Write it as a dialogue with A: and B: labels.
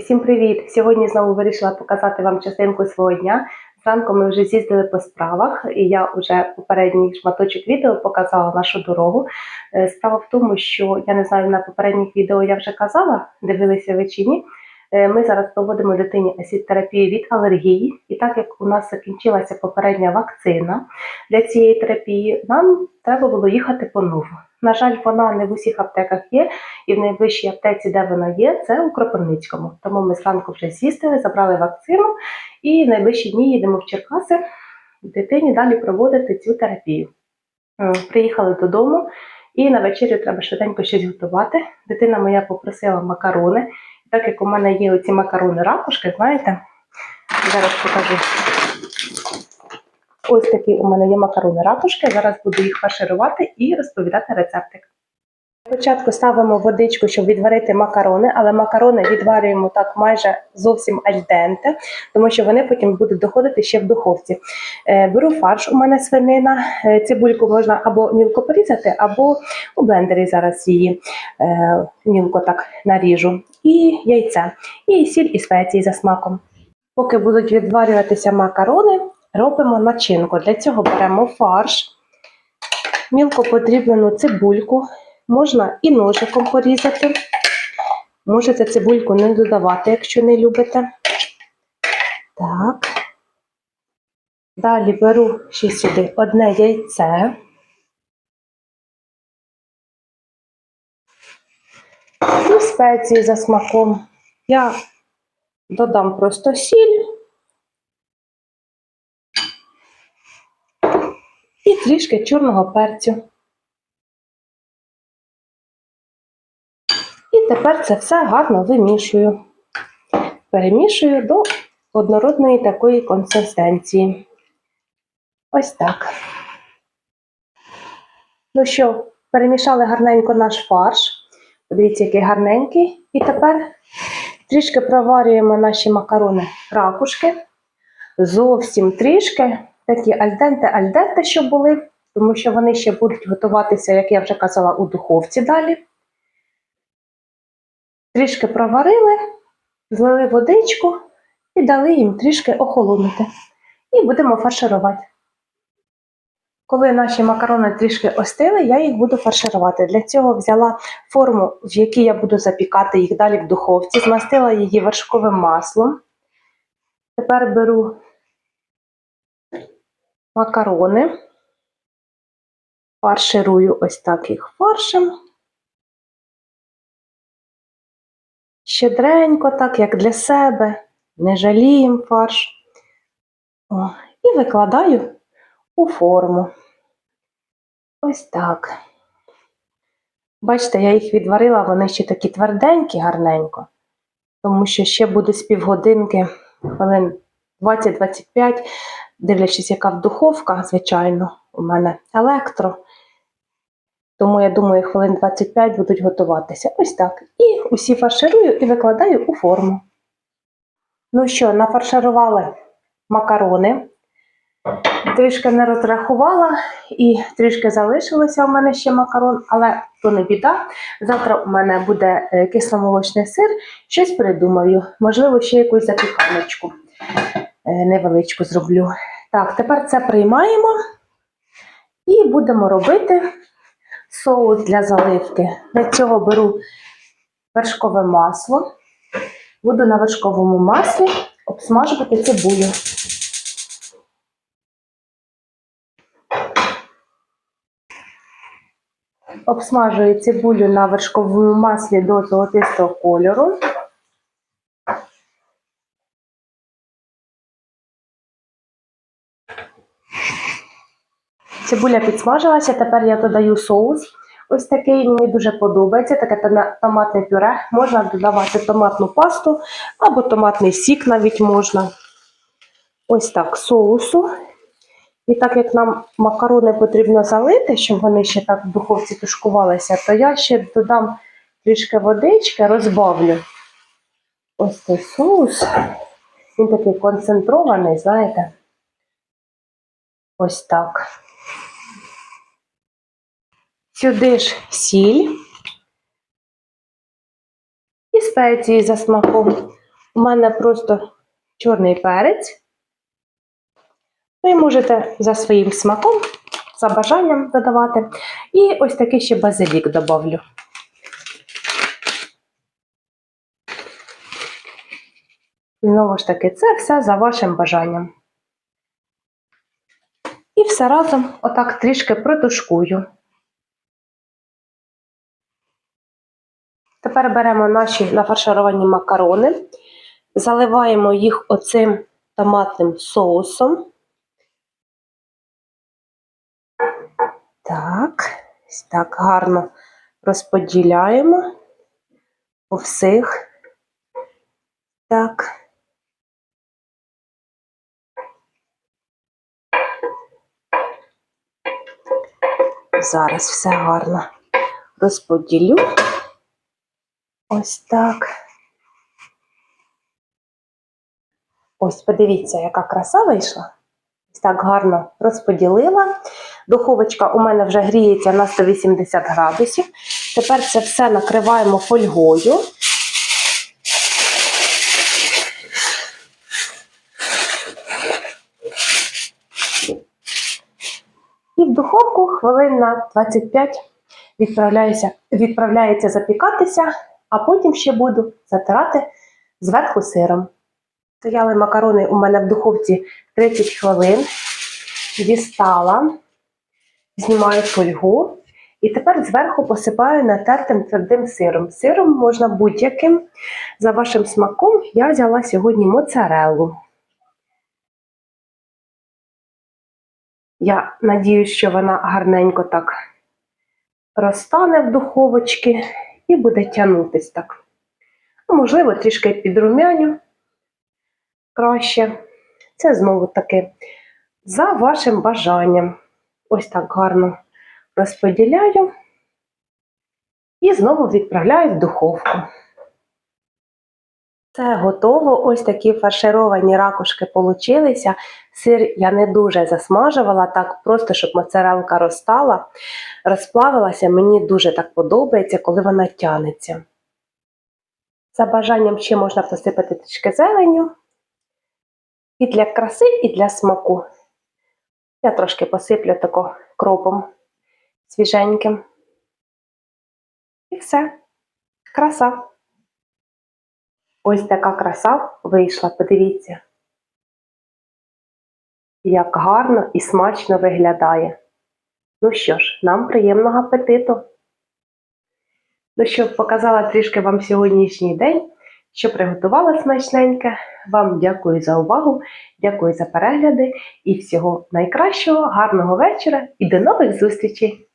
A: Всім привіт! Сьогодні знову вирішила показати вам частинку свого дня. Зранку ми вже з'їздили по справах, і я вже попередній шматочок відео показала нашу дорогу. Е, Справа в тому, що я не знаю, на попередніх відео я вже казала, дивилися ви чи ні. Е, Ми зараз проводимо дитині асід-терапію від алергії, і так як у нас закінчилася попередня вакцина для цієї терапії, нам треба було їхати по нову. На жаль, вона не в усіх аптеках є, і в найближчій аптеці, де вона є, це у Кропивницькому. Тому ми зранку вже з'їздили, забрали вакцину і найближчі дні їдемо в Черкаси дитині далі проводити цю терапію. Приїхали додому, і на вечерю треба швиденько щось готувати. Дитина моя попросила макарони. Так як у мене є оці макарони ракушки, знаєте, зараз покажу. Ось такі у мене є макарони ракушки. Зараз буду їх фарширувати і розповідати рецептик. Спочатку ставимо водичку, щоб відварити макарони, але макарони відварюємо так майже зовсім альденте, тому що вони потім будуть доходити ще в духовці. Е, Беру фарш, у мене свинина, Е, цибульку можна або мілко порізати, або у блендері зараз її е, мілко так наріжу. І яйце, і сіль і спеції за смаком. Поки будуть відварюватися макарони, робимо начинку. Для цього беремо фарш, мілко подріблену цибульку, можна і ножиком порізати. Можете цибульку не додавати, якщо не любите. Так. Далі беру ще сюди одне яйце. І спеції за смаком. Я додам просто сіль. І трішки чорного перцю. І тепер це все гарно вимішую. Перемішую до однородної такої консистенції. Ось так. Ну що, перемішали гарненько наш фарш. Подивіться, який гарненький. І тепер трішки проварюємо наші макарони ракушки. Зовсім трішки. Такі альденте-альденте, що були, тому що вони ще будуть готуватися, як я вже казала, у духовці далі. Трішки проварили, злили водичку і дали їм трішки охолонути. І будемо фарширувати. Коли наші макарони трішки остили, я їх буду фарширувати. Для цього взяла форму, в якій я буду запікати їх далі в духовці, змастила її вершковим маслом. Тепер беру макарони, фарширую ось так їх фаршем. Щедренько, так, як для себе, не жаліємо фарш. О, і викладаю у форму. Ось так. Бачите, я їх відварила, вони ще такі тверденькі, гарненько, тому що ще буде з півгодинки, хвилин 20-25, дивлячись, яка духовка, звичайно, у мене електро. Тому я думаю, хвилин 25 будуть готуватися. Ось так. І усі фарширую і викладаю у форму. Ну що, нафарширували макарони. Трішки не розрахувала і трішки залишилося у мене ще макарон, але то не біда. Завтра у мене буде е, кисломолочний сир, щось придумаю. Можливо, ще якусь запіканочку невеличку зроблю. Так, тепер це приймаємо і будемо робити соус для заливки. Для цього беру вершкове масло. Буду на вершковому маслі обсмажувати цибулю. Обсмажую цибулю на вершковому маслі до золотистого кольору. Цибуля підсмажилася, тепер я додаю соус. Ось такий мені дуже подобається, таке томатне пюре. Можна додавати томатну пасту або томатний сік навіть можна. Ось так соусу. І так як нам макарони потрібно залити, щоб вони ще так в духовці тушкувалися, то я ще додам трішки водички, розбавлю. Ось цей соус. Він такий концентрований, знаєте. Ось так. Сюди ж сіль і спеції за смаком. У мене просто чорний перець. Ви можете за своїм смаком, за бажанням додавати. І ось такий ще базилік добавлю. Знову ж таки, це все за вашим бажанням. І все разом отак трішки протушкую. Тепер беремо наші нафаршировані макарони, заливаємо їх оцим томатним соусом. Так, так гарно розподіляємо по всіх. Так. Зараз все гарно розподілю. Ось так. Ось, подивіться, яка краса вийшла. Ось так гарно розподілила. Духовочка у мене вже гріється на 180 градусів. Тепер це все накриваємо фольгою. І в духовку хвилин на 25 відправляється, запікатися, а потім ще буду затирати зверху сиром. Стояли макарони у мене в духовці 30 хвилин, дістала, знімаю фольгу і тепер зверху посипаю натертим твердим сиром. Сиром можна будь-яким. За вашим смаком я взяла сьогодні моцареллу. Я надіюсь, що вона гарненько так розтане в духовочці і буде тягнутись так. Ну, можливо, трішки підрумяню краще. Це знову таки за вашим бажанням. Ось так гарно розподіляю і знову відправляю в духовку. Це готово. Ось такі фаршировані ракушки получилися. Сир я не дуже засмажувала, так просто, щоб моцарелка розтала, розплавилася. Мені дуже так подобається, коли вона тянеться. За бажанням ще можна посипати трішки зеленю. І для краси, і для смаку. Я трошки посиплю тако кропом свіженьким. І все. Краса. Ось така краса вийшла, подивіться. Як гарно і смачно виглядає. Ну що ж, нам приємного апетиту. Ну що, показала трішки вам сьогоднішній день, що приготувала смачненьке. Вам дякую за увагу, дякую за перегляди і всього найкращого, гарного вечора і до нових зустрічей!